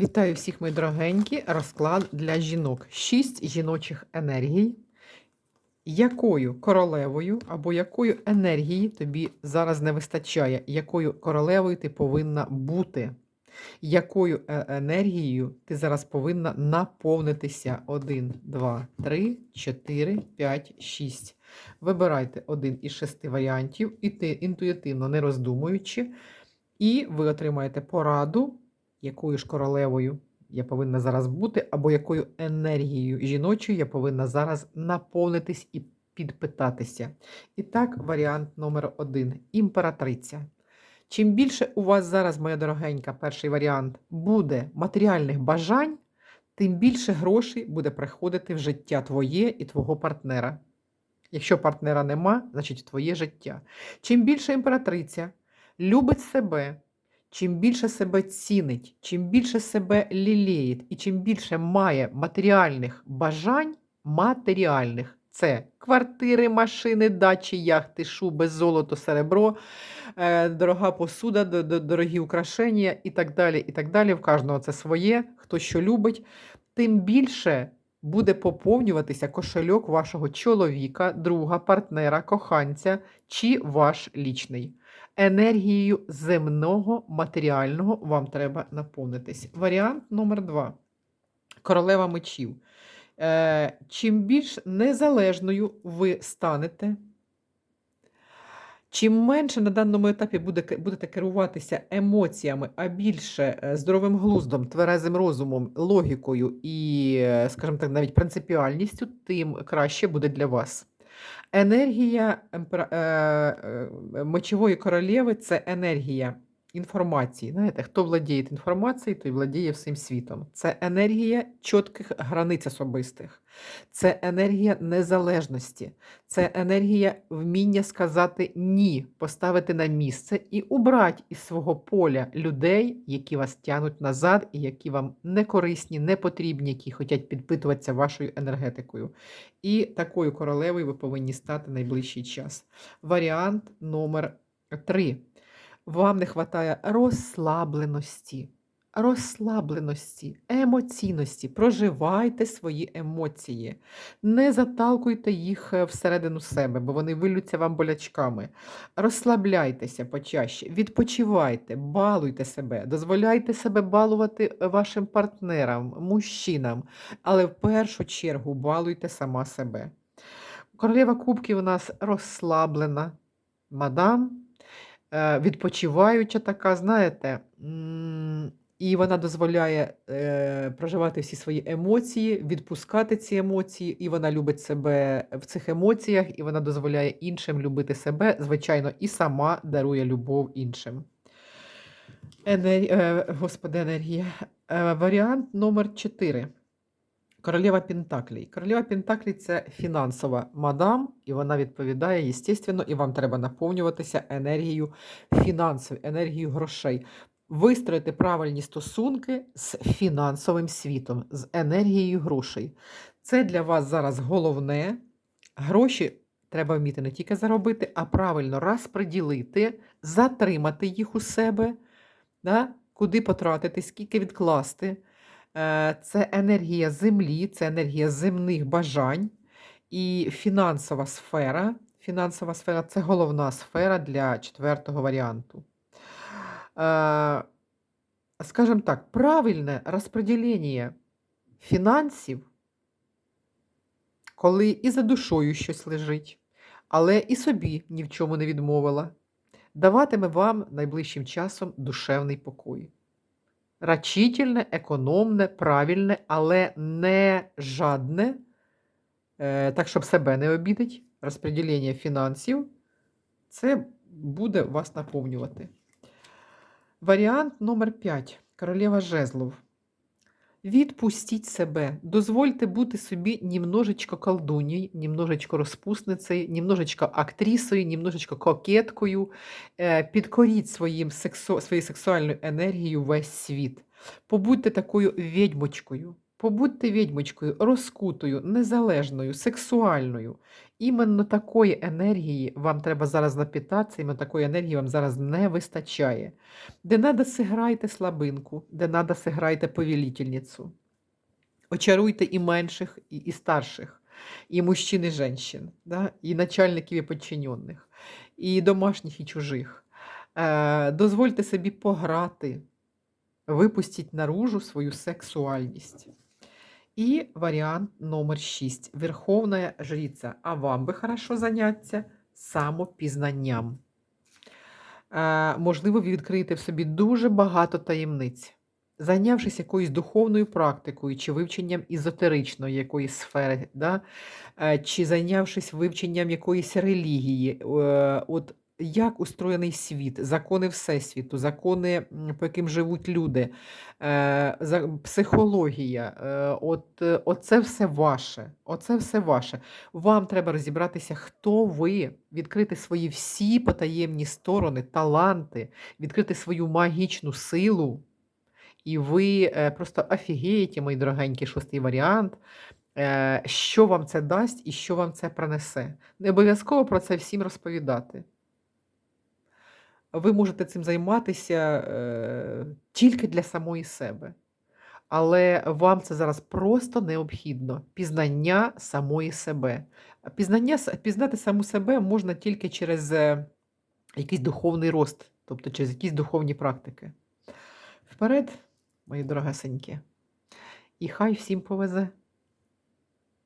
Вітаю всіх, мої дорогенькі. Розклад для жінок. Шість жіночих енергій. Якою королевою або якою енергії тобі зараз не вистачає? Якою королевою ти повинна бути? Якою е- енергією ти зараз повинна наповнитися? Один, два, три, чотири, п'ять, шість. Вибирайте один із шести варіантів, і ти інтуїтивно не роздумуючи, і ви отримаєте пораду якою ж королевою я повинна зараз бути, або якою енергією жіночою я повинна зараз наповнитись і підпитатися. І так, варіант номер один імператриця. Чим більше у вас зараз, моя дорогенька, перший варіант, буде матеріальних бажань, тим більше грошей буде приходити в життя твоє і твого партнера. Якщо партнера нема, значить твоє життя. Чим більше імператриця любить себе, чим більше себе цінить, чим більше себе ліліє, і чим більше має матеріальних бажань, матеріальних це квартири, машини, дачі, яхти, шуби, золото, серебро, е, дорога посуда, дорогі украшення і так далі. і так далі. В кожного це своє, хто що любить, тим більше буде поповнюватися кошельок вашого чоловіка, друга, партнера, коханця чи ваш лічний енергією земного матеріального вам треба наповнитись. Варіант номер два. Королева мечів. Е, чим більш незалежною ви станете, чим менше на даному етапі будете керуватися емоціями, а більше е, здоровим глуздом, тверезим розумом, логікою і, е, скажімо так, навіть принципіальністю, тим краще буде для вас. Енергія мочової е, е, королеви це енергія інформації. Знаєте, хто владіє інформацією, той владіє всім світом. Це енергія чітких границь особистих, це енергія незалежності, це енергія вміння сказати ні, поставити на місце і убрати із свого поля людей, які вас тягнуть назад, і які вам не корисні, не потрібні, які хочуть підпитуватися вашою енергетикою. І такою королевою ви повинні стати найближчий час. Варіант номер три. Вам не вистачає розслабленості, розслабленості, емоційності. Проживайте свої емоції, не заталкуйте їх е, всередину себе, бо вони вилються вам болячками. Розслабляйтеся почаще, відпочивайте, балуйте себе, дозволяйте себе балувати е, вашим партнерам, мужчинам, але в першу чергу балуйте сама себе. Королева Кубків у нас розслаблена мадам відпочиваюча така, знаєте, і вона дозволяє е, проживати всі свої емоції, відпускати ці емоції, і вона любить себе в цих емоціях, і вона дозволяє іншим любити себе, звичайно, і сама дарує любов іншим. Енер... е, Господи, енергія. Е, варіант номер 4. Королева Пентаклей. Королева Пентаклей це фінансова мадам, і вона відповідає, естественно, і вам треба наповнюватися енергією фінансів, енергією грошей. Вистроїти правильні стосунки з фінансовим світом, з енергією грошей. Це для вас зараз головне. Гроші треба вміти не тільки заробити, а правильно розподілити, затримати їх у себе, да? куди потратити, скільки відкласти. Е, Це енергія землі, це енергія земних бажань і фінансова сфера. Фінансова сфера це головна сфера для четвертого варіанту. Е, Скажімо так, правильне розподілення фінансів, коли і за душою щось лежить, але і собі ні в чому не відмовила, даватиме вам найближчим часом душевний покой рачительне, економне, правильне, але не жадне, е, так, щоб себе не обідить, розподілення фінансів, це буде вас наповнювати. Варіант номер 5. Королева жезлов. Відпустіть себе, дозвольте бути собі німножечко колдуньєю, німножечко розпусницею, німножечко актрисою, німножечко кокеткою. Е, Підкоріть своїм сексу, своєю сексуальною енергією весь світ. Побудьте такою відьмочкою. Побудьте відьмочкою, розкутою, незалежною, сексуальною. Іменно такої енергії вам треба зараз напітатися, іменно такої енергії вам зараз не вистачає. Де надо, сиграйте слабинку, де надо, сиграйте повелительницю. Очаруйте і менших, і, і старших, і мужчин, і женщин, да? і начальників, і підчинених, і домашніх, і чужих. Е, дозвольте собі пограти, випустіть наружу свою сексуальність. І варіант номер 6. Верховна жриця. А вам би хорошо заняться самопізнанням. Е, можливо, ви відкриєте в собі дуже багато таємниць. Зайнявшись якоюсь духовною практикою чи вивченням ізотеричної якоїсь сфери, да? е, чи зайнявшись вивченням якоїсь релігії, е, от як устроєний світ, закони Всесвіту, закони, по яким живуть люди, е, психологія, е, от, е, оце все ваше. Оце все ваше. Вам треба розібратися, хто ви, відкрити свої всі потаємні сторони, таланти, відкрити свою магічну силу. І ви просто офігієте, мої дорогенькі, шостий варіант, що вам це дасть і що вам це принесе. Не обов'язково про це всім розповідати. Ви можете цим займатися е, тільки для самої себе. Але вам це зараз просто необхідно. Пізнання самої себе. Пізнання, пізнати саму себе можна тільки через е, якийсь духовний рост, тобто через якісь духовні практики. Вперед, мої дорогесенькі. І хай всім повезе.